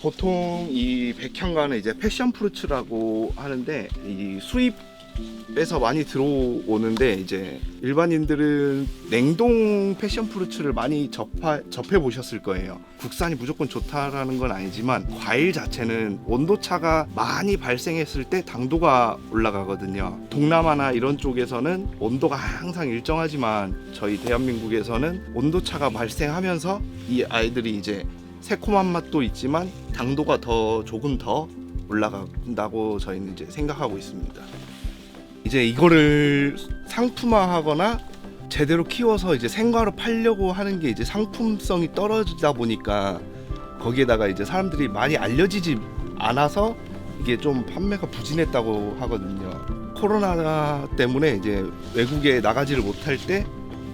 보통 이 백향과는 이제 패션 프루츠라고 하는데 이 수입 에서 많이 들어오는데 이제 일반인들은 냉동 패션 프루츠를 많이 접하, 접해 보셨을 거예요. 국산이 무조건 좋다라는 건 아니지만 과일 자체는 온도 차가 많이 발생했을 때 당도가 올라가거든요. 동남아나 이런 쪽에서는 온도가 항상 일정하지만 저희 대한민국에서는 온도 차가 발생하면서 이 아이들이 이제 새콤한 맛도 있지만 당도가 더 조금 더 올라간다고 저희는 이제 생각하고 있습니다. 이제 이거를 상품화하거나 제대로 키워서 이제 생과로 팔려고 하는 게 이제 상품성이 떨어지다 보니까 거기에다가 이제 사람들이 많이 알려지지 않아서 이게 좀 판매가 부진했다고 하거든요. 코로나 때문에 이제 외국에 나가지를 못할 때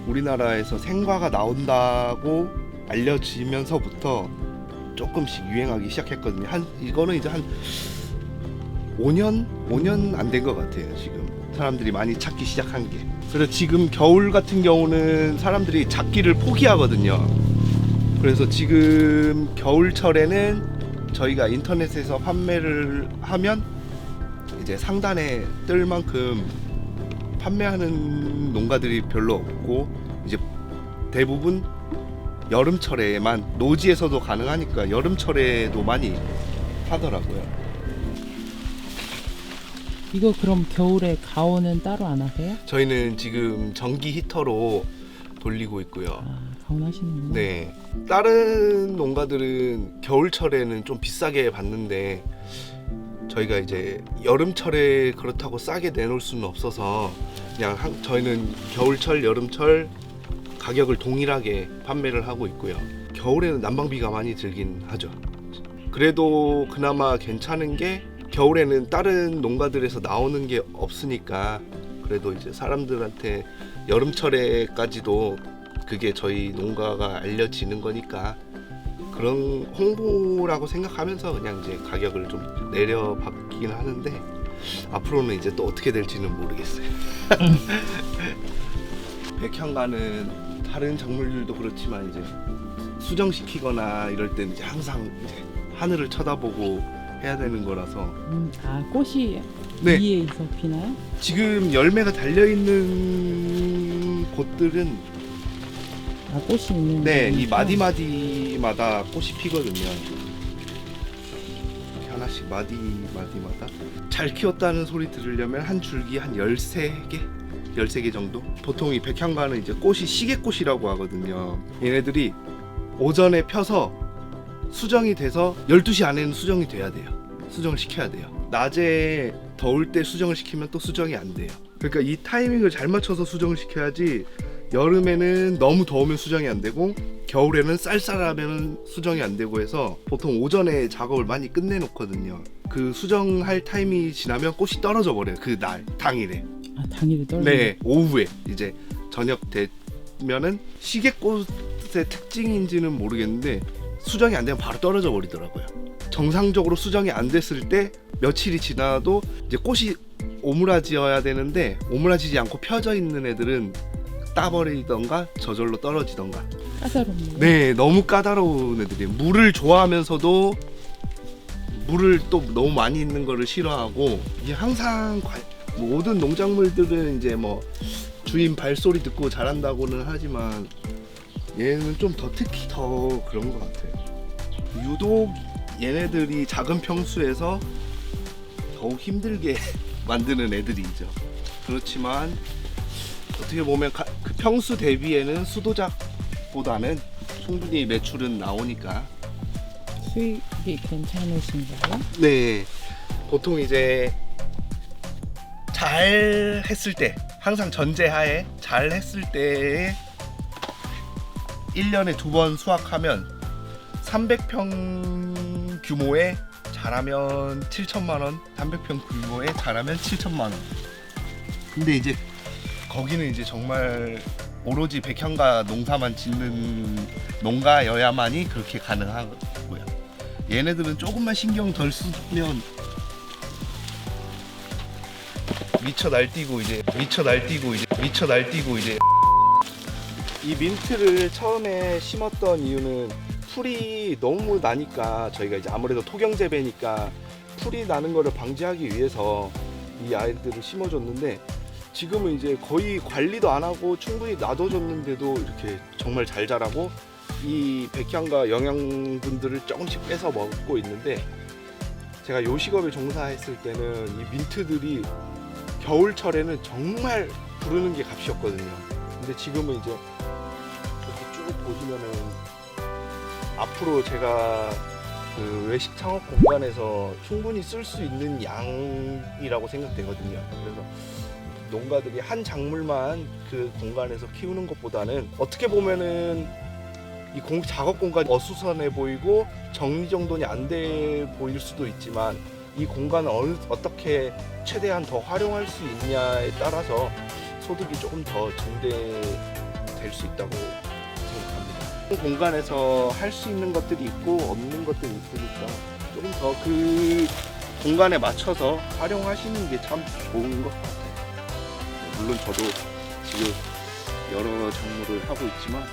우리나라에서 생과가 나온다고 알려지면서부터 조금씩 유행하기 시작했거든요. 한 이거는 이제 한 5년 5년 안 된 것 같아요. 지금 사람들이 많이 찾기 시작한 게. 그래서 지금 겨울 같은 경우는 사람들이 잡기를 포기하거든요. 그래서 지금 겨울철에는 저희가 인터넷에서 판매를 하면 이제 상단에 뜰 만큼 판매하는 농가들이 별로 없고 이제 대부분 여름철에만 노지에서도 가능하니까 여름철에도 많이 하더라고요. 이거 그럼 겨울에 가온은 따로 안 하세요? 저희는 지금 전기 히터로 돌리고 있고요. 아, 가온하시는구나. 네. 다른 농가들은 겨울철에는 좀 비싸게 받는데 저희가 이제 여름철에 그렇다고 싸게 내놓을 수는 없어서 그냥 한, 저희는 겨울철, 여름철 가격을 동일하게 판매를 하고 있고요. 겨울에는 난방비가 많이 들긴 하죠. 그래도 그나마 괜찮은 게 겨울에는 다른 농가들에서 나오는 게 없으니까 그래도 이제 사람들한테 여름철에까지도 그게 저희 농가가 알려지는 거니까 그런 홍보라고 생각하면서 그냥 이제 가격을 좀 내려받긴 하는데 앞으로는 이제 또 어떻게 될지는 모르겠어요. 백향가는 다른 작물들도 그렇지만 이제 수정시키거나 이럴 때는 이제 항상 이제 하늘을 쳐다보고 해야 되는 거라서 음, 아 꽃이 네. 위에 있어 피나요? 지금 열매가 달려 있는 곳들은 아 꽃이 있는. 네, 이 데니까. 마디 마디마다 꽃이 피거든요. 이렇게 하나씩 마디 마디마다 잘 키웠다는 소리 들으려면 한 줄기 한 13개? 13개 정도? 보통 이 백향과는 이제 꽃이 시계꽃이라고 하거든요. 얘네들이 오전에 펴서 수정이 돼서 12시 안에는 수정이 돼야 돼요. 수정을 시켜야 돼요. 낮에 더울 때 수정을 시키면 또 수정이 안 돼요. 그러니까 이 타이밍을 잘 맞춰서 수정을 시켜야지 여름에는 너무 더우면 수정이 안 되고 겨울에는 쌀쌀하면 수정이 안 되고 해서 보통 오전에 작업을 많이 끝내 놓거든요. 그 수정할 타임이 지나면 꽃이 떨어져 버려요. 그 날 당일에. 아 당일에 떨어. 네, 오후에 이제 저녁 되면은 시계꽃의 특징인지는 모르겠는데 수정이 안 되면 바로 떨어져 버리더라고요. 정상적으로 수정이 안 됐을 때 며칠이 지나도 이제 꽃이 오므라지어야 되는데 오므라지지 않고 펴져 있는 애들은 따버리던가 저절로 떨어지던가. 까다롭네요. 네, 너무 까다로운 애들이에요. 물을 좋아하면서도 물을 또 너무 많이 있는 거를 싫어하고 이게 항상 과- 모든 농작물들은 이제 뭐 주인 발소리 듣고 자란다고는 하지만 얘는 좀 더 특히 더 그런 것 같아요. 유독 얘네들이 작은 평수에서 더욱 힘들게 만드는 애들이죠. 그렇지만 어떻게 보면 가- 그 평수 대비에는 수도작보다는 충분히 매출은 나오니까 수익이 괜찮으신가요? 네 보통 이제 잘 했을 때 항상 전제하에 잘 했을 때에 1년에 두 번 수확하면 300평 규모의 잘하면 7천만 원, 300평 규모의 잘하면 7천만 원. 근데 이제 거기는 이제 정말 오로지 백향가 농사만 짓는 농가여야만이 그렇게 가능하고요. 얘네들은 조금만 신경 덜 쓰면 미쳐 날뛰고 이제 미쳐 날뛰고 이제 미쳐 날뛰고 이제. 이 민트를 처음에 심었던 이유는 풀이 너무 나니까 저희가 이제 아무래도 토경재배니까 풀이 나는 거를 방지하기 위해서 이 아이들을 심어줬는데 지금은 이제 거의 관리도 안 하고 충분히 놔둬줬는데도 이렇게 정말 잘 자라고 이 백향과 영양분들을 조금씩 뺏어 먹고 있는데 제가 요 식업에 종사했을 때는 이 민트들이 겨울철에는 정말 부르는 게 값이었거든요. 근데 지금은 이제 이렇게 쭉 보시면은 앞으로 제가 그 외식 창업 공간에서 충분히 쓸 수 있는 양이라고 생각되거든요. 그래서 농가들이 한 작물만 그 공간에서 키우는 것보다는 어떻게 보면은 이 공, 작업 공간이 어수선해 보이고 정리정돈이 안 돼 보일 수도 있지만 이 공간을 어느, 어떻게 최대한 더 활용할 수 있냐에 따라서 소득이 조금 더 증대될 수 있다고 생각합니다. 공간에서 할 수 있는 것들이 있고 없는 것들이 있으니까 조금 더 그 공간에 맞춰서 활용하시는 게 참 좋은 것 같아요. 물론 저도 지금 여러 작물을 하고 있지만